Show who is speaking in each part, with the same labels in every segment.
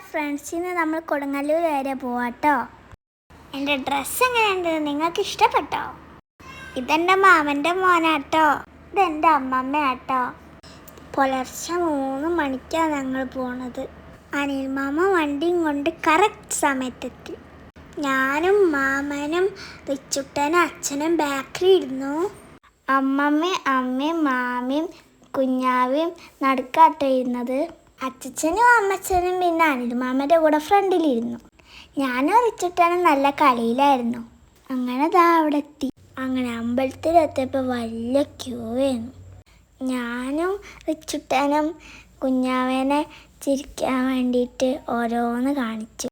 Speaker 1: ഫ്രണ്ട്സിന് നമ്മൾ കൊടുങ്ങല്ലൂർ വരെ പോവാട്ടോ. എന്റെ ഡ്രസ്സ് എങ്ങനെയുണ്ട്? നിങ്ങൾക്ക് ഇഷ്ടപ്പെട്ടോ? ഇതെന്റെ മാമന്റെ മോനാട്ടോ. ഇതെന്റെ അമ്മമ്മയാട്ടോ. പുലർച്ചെ മൂന്ന് മണിക്കാണ് ഞങ്ങൾ പോണത്. അനിൽ മാമ വണ്ടിയും കൊണ്ട് കറക്റ്റ് സമയത്തെത്തി. ഞാനും മാമനും റിച്ചുട്ടനും അച്ഛനും ബാക്കിൽ ഇരുന്നു. അമ്മമ്മയും അമ്മയും മാമയും കുഞ്ഞാവും നടുക്കാട്ടോ ഇരുന്നത്. അച്ഛനും അമ്മച്ചനും പിന്നെ അനിൽമാമന്റെ കൂടെ ഫ്രണ്ടിലിരുന്നു. ഞാനും റിച്ചുട്ടനും നല്ല കളിയിലായിരുന്നു. അങ്ങനെ ദാ അവിടെ എത്തി അങ്ങനെ അമ്പലത്തിലെത്തിയപ്പോൾ വലിയ ക്യൂ ആയിരുന്നു. ഞാനും റിച്ചുട്ടനും കുഞ്ഞാവേനെ ചിരിക്കാൻ വേണ്ടിയിട്ട് ഓരോന്ന് കാണിച്ചു.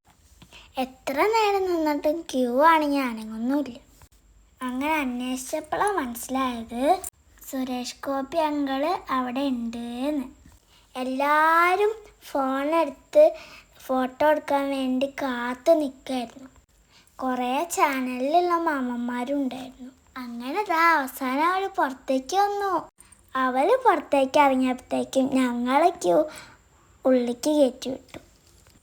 Speaker 1: എത്ര നേരം നിന്നിട്ടും ക്യൂ ആണെങ്കിൽ അനങ്ങൊന്നുമില്ല. അങ്ങനെ അന്വേഷിച്ചപ്പോഴാണ് മനസ്സിലായത് സുരേഷ് കോപ്പി അങ്കിൾ അവിടെ ഉണ്ട് എന്ന് എല്ലാവരും ഫോണെടുത്ത് ഫോട്ടോ എടുക്കാൻ വേണ്ടി കാത്തു നിൽക്കായിരുന്നു കുറേ ചാനലിലുള്ള മാമന്മാരുണ്ടായിരുന്നു. അങ്ങനെ ഇതാ അവസാനം അവൾ പുറത്തേക്ക് വന്നു. അവൾ പുറത്തേക്ക് ഇറങ്ങിയപ്പോഴത്തേക്കും ഞങ്ങളെ ക്യൂ ഉള്ളിക്ക് കയറ്റി വിട്ടു.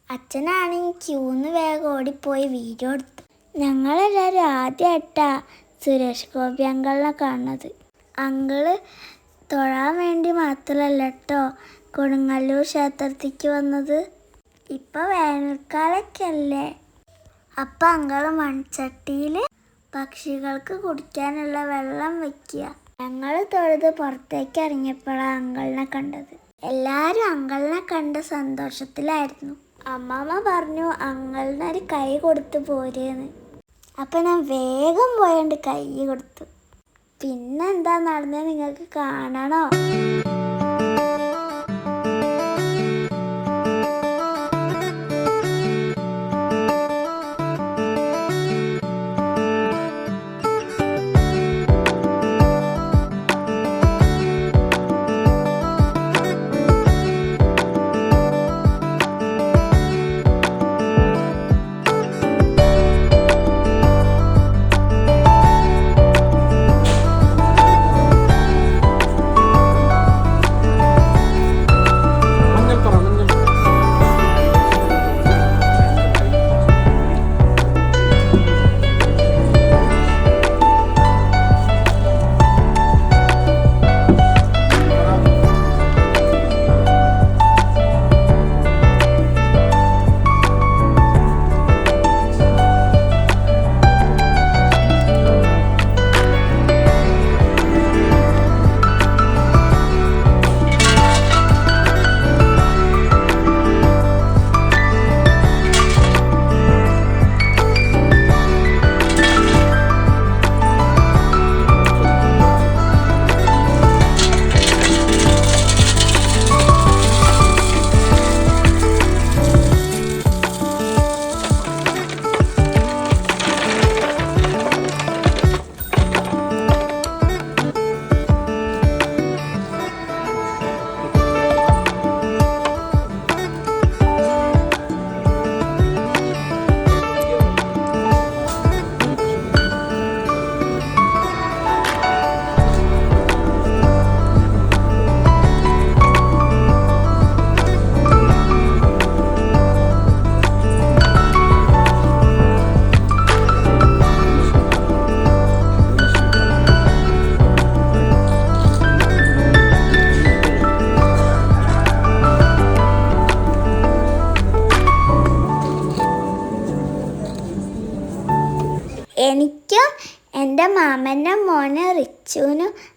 Speaker 1: അച്ഛനാണെങ്കിൽ ക്യൂന്ന് വേഗം ഓടിപ്പോയി വീഡിയോ എടുത്തു. ഞങ്ങളെല്ലാവരും ആദ്യമായിട്ടാണ് സുരേഷ് ഗോപി അങ്കളിനെ കാണുന്നത്. അങ്കിൾ തൊഴാൻ വേണ്ടി മാത്രമല്ല കേട്ടോ കൊടുങ്ങല്ലൂർ ക്ഷേത്രത്തിലേക്ക് വന്നത്. ഇപ്പൊ വേനൽക്കാലൊക്കെ അല്ലേ അപ്പം അങ്കൾ മൺചട്ടിയിൽ പക്ഷികൾക്ക് കുടിക്കാനുള്ള വെള്ളം വെക്കുക. ഞങ്ങൾ തൊഴുത് പുറത്തേക്ക് ഇറങ്ങിയപ്പോഴാണ് അങ്കളിനെ കണ്ടത്. എല്ലാവരും അങ്കളിനെ കണ്ട സന്തോഷത്തിലായിരുന്നു. അമ്മാമ്മ പറഞ്ഞു അങ്കളിനൊരു കൈ കൊടുത്തു പോരേന്ന്. അപ്പം ഞാൻ വേഗം പോയണ്ട് കൈ കൊടുത്തു. പിന്നെന്താ നടന്നത് നിങ്ങൾക്ക് കാണണോ?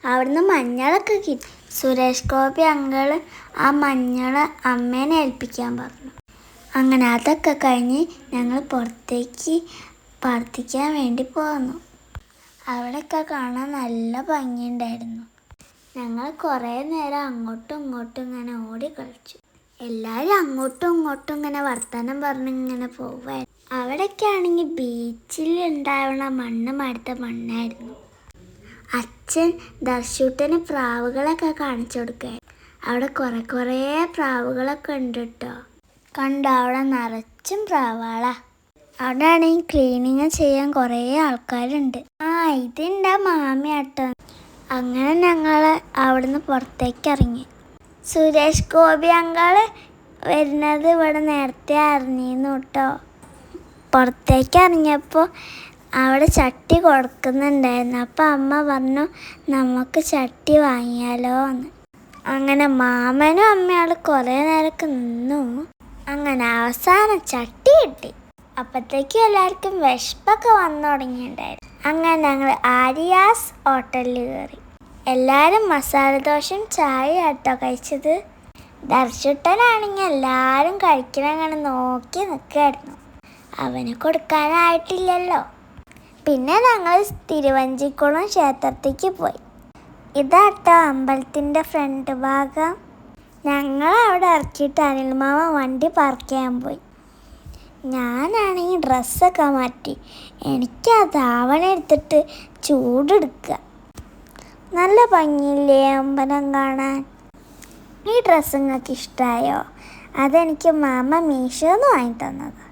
Speaker 1: അവിടുന്ന് മഞ്ഞളൊക്കെ കിട്ടി. സുരേഷ് ഗോപി അങ്കിൾ ആ മഞ്ഞൾ അമ്മേനെ ഏൽപ്പിക്കാൻ പറഞ്ഞു. അങ്ങനെ അതൊക്കെ കഴിഞ്ഞ് ഞങ്ങൾ പുറത്തേക്ക് പ്രാർത്ഥിക്കാൻ വേണ്ടി പോന്നു. അവിടെയൊക്കെ കാണാൻ നല്ല ഭംഗിയുണ്ടായിരുന്നു. ഞങ്ങൾ കുറേ നേരം അങ്ങോട്ടും ഇങ്ങോട്ടും ഇങ്ങനെ ഓടി കളിച്ചു. എല്ലാവരും അങ്ങോട്ടും ഇങ്ങോട്ടും ഇങ്ങനെ വർത്തമാനം പറഞ്ഞ് ഇങ്ങനെ പോവായിരുന്നു അവിടെയൊക്കെ ആണെങ്കിൽ ബീച്ചിൽ ഉണ്ടാവണ മണ്ണ് മടുത്ത മണ്ണായിരുന്നു. അച്ഛൻ ദർശൂട്ടന് പ്രാവുകളൊക്കെ കാണിച്ചു കൊടുക്കുക അവിടെ കുറെ കുറേ പ്രാവുകളൊക്കെ ഉണ്ട് കേട്ടോ കണ്ടോ അവിടെ നിറച്ചും പ്രാവാളാ. അവിടെ ആണെങ്കിൽ ക്ലീനിങ് ചെയ്യാൻ കുറേ ആൾക്കാരുണ്ട്. ആ ഇതെന്താ മാമിയാട്ടോ അങ്ങനെ ഞങ്ങൾ അവിടുന്ന് പുറത്തേക്ക് ഇറങ്ങി സുരേഷ് ഗോപി അങ്കൾ വരുന്നത് ഇവിടെ നേരത്തെ അറിഞ്ഞിരുന്നു കേട്ടോ പുറത്തേക്ക് ഇറങ്ങിയപ്പോൾ അവിടെ ചട്ടി കൊടുക്കുന്നുണ്ടായിരുന്നു. അപ്പം അമ്മ പറഞ്ഞു നമുക്ക് ചട്ടി വാങ്ങിയാലോ എന്ന് അങ്ങനെ മാമനും അമ്മയാൾ കുറേ നേരമൊക്കെ നിന്നു. അങ്ങനെ അവസാനം ചട്ടി കിട്ടി. അപ്പോഴത്തേക്കും എല്ലാവർക്കും വിശപ്പൊക്കെ വന്നു തുടങ്ങിയിട്ടുണ്ടായിരുന്നു. അങ്ങനെ ഞങ്ങൾ ആര്യാസ് ഹോട്ടലിൽ കയറി എല്ലാവരും മസാല ദോശയും ചായ കേട്ടോ കഴിച്ചത്. ദർശുട്ടനാണെങ്കിൽ എല്ലാവരും കഴിക്കണങ്ങനെ നോക്കി നിൽക്കായിരുന്നു അവന് കൊടുക്കാനായിട്ടില്ലല്ലോ. പിന്നെ ഞങ്ങൾ തിരുവഞ്ചിക്കുളം ക്ഷേത്രത്തേക്ക് പോയി. ഇതാട്ടോ അമ്പലത്തിന്റെ ഫ്രണ്ട് ഭാഗം. ഞങ്ങൾ അവിടെ ഇറക്കിയിട്ട് അനിൽമാമ വണ്ടി പാർക്ക് ചെയ്യാൻ പോയി. ഞാനാണെങ്കിൽ ഡ്രസ്സൊക്കെ മാറ്റി. എനിക്ക് ആ ധാവണ എടുത്തിട്ട് ചൂടെടുക്കുക. നല്ല ഭംഗിയില്ലേ അമ്പലം കാണാൻ? ഈ ഡ്രസ്സ് നിങ്ങൾക്ക് ഇഷ്ടമായോ അതെനിക്ക് മാമ മീശോന്ന് വാങ്ങി തന്നത്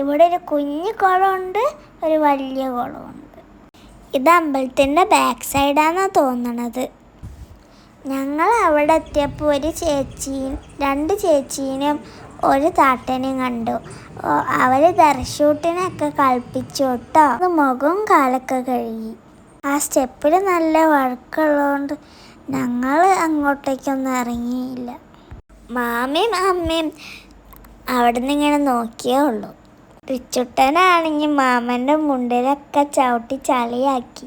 Speaker 1: ഇവിടെ ഒരു കുഞ്ഞു കുളമുണ്ട് ഒരു വലിയ കുളമുണ്ട്. ഇത് അമ്പലത്തിന്റെ ബാക്ക് സൈഡാണെന്നാണ് തോന്നണത്. ഞങ്ങൾ അവിടെ എത്തിയപ്പോൾ ഒരു ചേച്ചിയും രണ്ട് ചേച്ചീനും ഒരു താട്ടനെയും കണ്ടു. അവർ ദർശൂട്ടിനൊക്കെ കളിപ്പിച്ചു കേട്ടോ അത് മുഖവും കാലൊക്കെ കഴുകി. ആ സ്റ്റെപ്പിൽ നല്ല വഴക്കുള്ളതുകൊണ്ട് ഞങ്ങൾ അങ്ങോട്ടേക്കൊന്നും ഇറങ്ങിയില്ല. മാമയും അമ്മയും അവിടെ നിന്ന് ഇങ്ങനെ നോക്കിയേ ഉള്ളൂ. റിച്ചുട്ടനാണെങ്കിൽ മാമന്റെ മുണ്ടിലൊക്കെ ചവിട്ടി ചളിയാക്കി.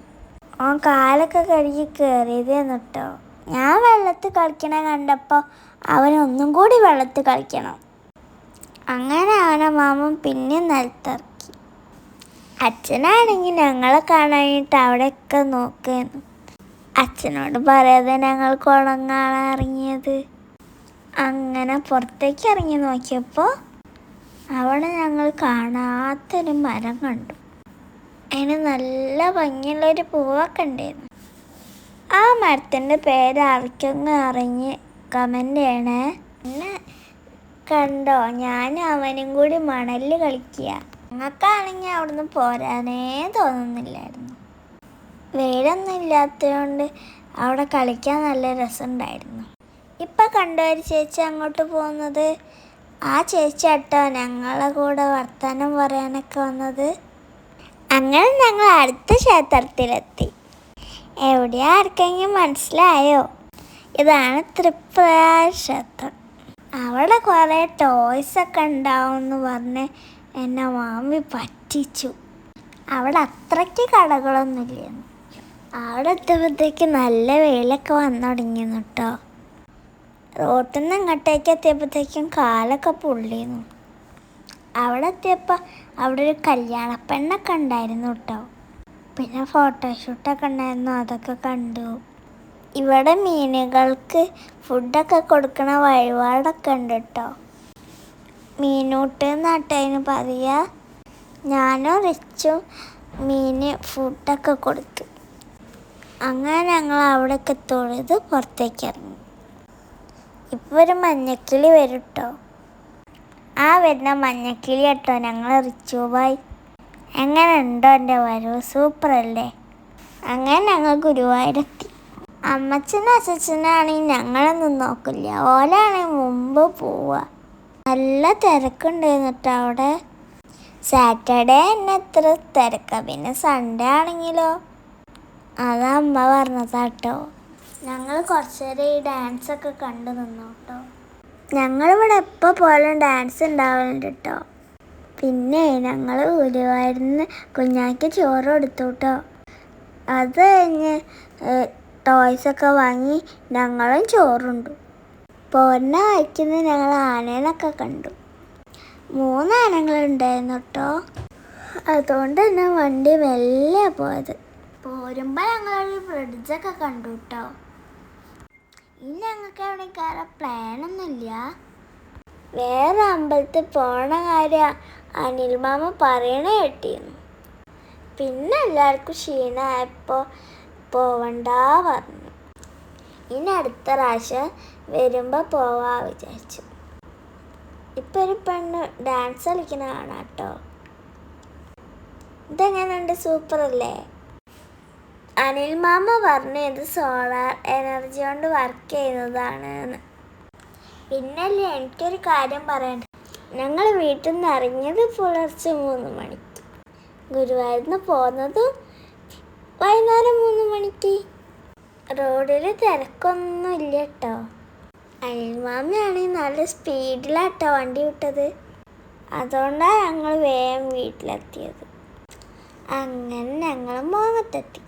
Speaker 1: ഓൻ കാലൊക്കെ കഴുകി കയറിയത് കേട്ടോ ഞാൻ വെള്ളത്ത് കളിക്കണ കണ്ടപ്പോൾ അവനൊന്നും കൂടി വെള്ളത്ത് കളിക്കണം. അങ്ങനെ അവനെ മാമൻ പിന്നെ നിലത്തിറക്കി. അച്ഛനാണെങ്കിൽ ഞങ്ങളെ കാണാനായിട്ട് അവിടെയൊക്കെ നോക്കുന്നു. അച്ഛനോട് പറയാതെ ഞങ്ങൾ കുളം കാണാൻ ഇറങ്ങിയത്. അങ്ങനെ പുറത്തേക്ക് ഇറങ്ങി നോക്കിയപ്പോൾ അവിടെ ഞങ്ങൾ കാണാത്തൊരു മരം കണ്ടു. അതിന് നല്ല ഭംഗിയുള്ളൊരു പൂവൊക്കെ ഉണ്ടായിരുന്നു. ആ മരത്തിന്റെ പേര് ആർക്കെങ്കിലും അറിഞ്ഞ് കമന്റ് ചെയ്യണേ. പിന്നെ കണ്ടോ? ഞാൻ അവനും കൂടി മണലിൽ കളിക്കുക. ഞങ്ങൾക്കാണെങ്കിൽ അവിടുന്ന് പോരാനേ തോന്നുന്നില്ലായിരുന്നു. വെയിലൊന്നും ഇല്ലാത്തതുകൊണ്ട് അവിടെ കളിക്കാൻ നല്ല രസമുണ്ടായിരുന്നു. ഇപ്പം കണ്ട ഒരു ചേച്ചി അങ്ങോട്ട് പോകുന്നത്? ആ ചേച്ചി കേട്ടോ ഞങ്ങളെ കൂടെ വർത്തമാനം പറയാനൊക്കെ വന്നത്. അങ്ങനെ ഞങ്ങൾ അടുത്ത ക്ഷേത്രത്തിലെത്തി. എവിടെയാ ആർക്കെങ്കിലും മനസ്സിലായോ? ഇതാണ് ത്രിപുര ക്ഷേത്രം. അവിടെ കുറേ ടോയ്സൊക്കെ ഉണ്ടാവും എന്ന് പറഞ്ഞ് എന്നെ മാമി പറ്റിച്ചു. അവിടെ അത്രയ്ക്ക് കടകളൊന്നുമില്ലെന്ന്. അവിടെ എത്തുമ്പോഴത്തേക്ക് നല്ല വെയിലൊക്കെ വന്നു തുടങ്ങിയിരുന്നു കേട്ടോ. റോട്ടിൽ നിന്ന് ഇങ്ങോട്ടേക്ക് എത്തിയപ്പോഴത്തേക്കും കാലൊക്കെ പൊള്ളിയിരുന്നു അവിടെ എത്തിയപ്പോൾ അവിടെ ഒരു കല്യാണ പെണ്ണൊക്കെ ഉണ്ടായിരുന്നു കേട്ടോ പിന്നെ ഫോട്ടോഷൂട്ടൊക്കെ ഉണ്ടായിരുന്നു അതൊക്കെ കണ്ടു. ഇവിടെ മീനുകൾക്ക് ഫുഡൊക്കെ കൊടുക്കണ വഴിപാടൊക്കെ ഉണ്ട് കേട്ടോ മീനൂട്ട് നട്ടതിന് പറയുക ഞാനും റിച്ചും മീന് ഫുഡൊക്കെ കൊടുത്തു. അങ്ങനെ ഞങ്ങൾ അവിടെയൊക്കെ തൊഴുത് പുറത്തേക്ക് ഇറങ്ങി. ഇപ്പോൾ ഒരു മഞ്ഞക്കിളി വരും കേട്ടോ ആ വരുന്ന മഞ്ഞക്കിളി കേട്ടോ ഞങ്ങൾ റിച്ചു ബായ് എങ്ങനെ ഉണ്ടോ എന്റെ വരവ്? സൂപ്പറല്ലേ? അങ്ങനെ ഞങ്ങൾ ഗുരുവായൂരെത്തി. അമ്മച്ചനും അച്ഛച്ചനാണെങ്കിൽ ഞങ്ങളൊന്നും നോക്കില്ല. ഓലാണെങ്കിൽ മുമ്പ് പോവുക. നല്ല തിരക്കുണ്ടായിരുന്നു കേട്ടോ അവിടെ? സാറ്റർഡേ തന്നെ എത്ര തിരക്കാണ് പിന്നെ സൺഡേ ആണെങ്കിലോ? അതാ അമ്മ പറഞ്ഞതാട്ടോ. ഞങ്ങൾ കുറച്ച് നേരം ഈ ഡാൻസ് ഒക്കെ കണ്ടു നിന്നു കേട്ടോ ഞങ്ങളിവിടെ എപ്പോൾ പോലും ഡാൻസ് ഉണ്ടാവലുണ്ട് കേട്ടോ പിന്നെ ഞങ്ങൾ ഗുരുവായൂരിന്ന് കുഞ്ഞാക്ക് ചോറ് കൊടുത്തു കേട്ടോ അത് കഴിഞ്ഞ് ടോയ്സൊക്കെ വാങ്ങി ഞങ്ങളും ചോറുണ്ടു. പോരുന്ന വയ്ക്കുന്ന ഞങ്ങൾ ആനേനൊക്കെ കണ്ടു. മൂന്ന് ആനകളുണ്ടായിരുന്നു കേട്ടോ അതുകൊണ്ട് തന്നെ വണ്ടി മെല്ലെ പോയത്. പോരുമ്പോൾ ഞങ്ങളൊരു ബ്രിഡ്ജൊക്കെ കണ്ടു കേട്ടോ ഇനി ഞങ്ങൾക്ക് അവിടെ കയറാൻ പ്ലാനൊന്നുമില്ല വേറെ അമ്പലത്തിൽ പോണ കാര്യം അനിൽമാമ പറയണ കേട്ടിരുന്നു പിന്നെ എല്ലാവർക്കും ക്ഷീണമായപ്പോൾ പോവണ്ട പറഞ്ഞു. ഇനി അടുത്ത പ്രാവശ്യം വരുമ്പോൾ പോവാ വിചാരിച്ചു. ഇപ്പം ഒരു പെണ്ണ് ഡാൻസ് കളിക്കുന്ന കാണാട്ടോ. ഇതെങ്ങനെയുണ്ട്? സൂപ്പർ അല്ലേ? അനിൽ മാമ പറഞ്ഞു ഇത് സോളാർ എനർജി കൊണ്ട് വർക്ക് ചെയ്യുന്നതാണ് പിന്നല്ലേ എനിക്കൊരു കാര്യം പറയണ്ട ഞങ്ങൾ വീട്ടിൽ നിന്ന് ഇറങ്ങിയത് പുലർച്ചെ മൂന്ന് മണിക്ക്. ഗുരുവായൂരിന്ന് പോകുന്നതും വൈകുന്നേരം മൂന്ന് മണിക്ക്. റോഡിൽ തിരക്കൊന്നും ഇല്ല കേട്ടോ അയൽമാമയാണെങ്കിൽ നല്ല സ്പീഡിലാട്ടോ വണ്ടി വിട്ടത്. അതുകൊണ്ടാണ് ഞങ്ങൾ വേഗം വീട്ടിലെത്തിയത്. അങ്ങനെ ഞങ്ങൾ മോങ്ങത്തെത്തി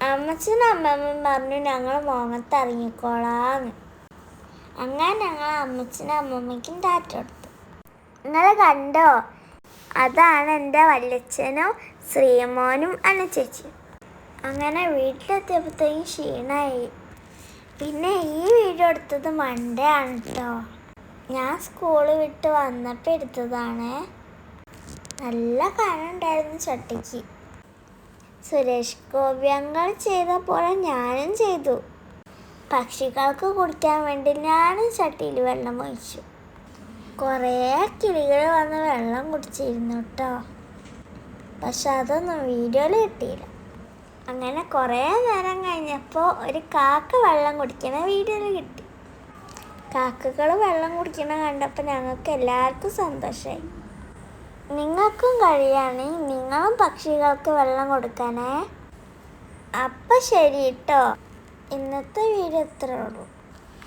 Speaker 1: അമ്മച്ചനും അമ്മമ്മയും പറഞ്ഞു ഞങ്ങൾ മുഖത്ത് ഇറങ്ങിക്കോളാന്ന്. അങ്ങനെ ഞങ്ങൾ അമ്മച്ചനും അമ്മമ്മയ്ക്കും ടാറ്റ കൊടുത്തു. നിങ്ങൾ കണ്ടോ? അതാണ് എന്റെ വല്യച്ഛനും ശ്രീമോനും അന്ന ചേച്ചിയും അങ്ങനെ വീട്ടിലെത്തിയപ്പോഴത്തേക്കും ക്ഷീണമായി പിന്നെ ഈ വീട് എടുത്തത് മൺഡേ ആണ് കേട്ടോ ഞാൻ സ്കൂൾ വിട്ട് വന്നപ്പോൾ എടുത്തതാണ്. നല്ല കനുണ്ടായിരുന്നു ചട്ടിക്ക്. സുരേഷ് ഗോപി അങ്ങൾ ചെയ്ത പോലെ ഞാനും ചെയ്തു. പക്ഷികൾക്ക് കുടിക്കാൻ വേണ്ടി ഞാനും ചട്ടിയിൽ വെള്ളം ഒഴിച്ചു. കുറേ കിളികൾ വന്ന് വെള്ളം കുടിച്ചിരുന്നു കേട്ടോ പക്ഷെ അതൊന്നും വീഡിയോയിൽ കിട്ടിയില്ല. അങ്ങനെ കുറേ നേരം കഴിഞ്ഞപ്പോൾ ഒരു കാക്ക വെള്ളം കുടിക്കുന്ന വീഡിയോയിൽ കിട്ടി. കാക്കകൾ വെള്ളം കുടിക്കണ കണ്ടപ്പോൾ ഞങ്ങൾക്ക് എല്ലാവർക്കും സന്തോഷമായി നിങ്ങൾക്കും കഴിയുകയാണെങ്കിൽ നിങ്ങളും പക്ഷികൾക്ക് വെള്ളം കൊടുക്കാനേ. അപ്പം ശരി കേട്ടോ ഇന്നത്തെ വീഡിയോ ഇത്രേ ഉള്ളൂ.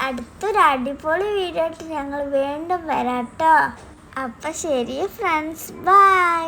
Speaker 1: അടുത്തൊരു അടിപൊളി വീഡിയോ ആയിട്ട് ഞങ്ങൾ വീണ്ടും വരാം കേട്ടോ അപ്പം ശരി ഫ്രണ്ട്സ് ബൈ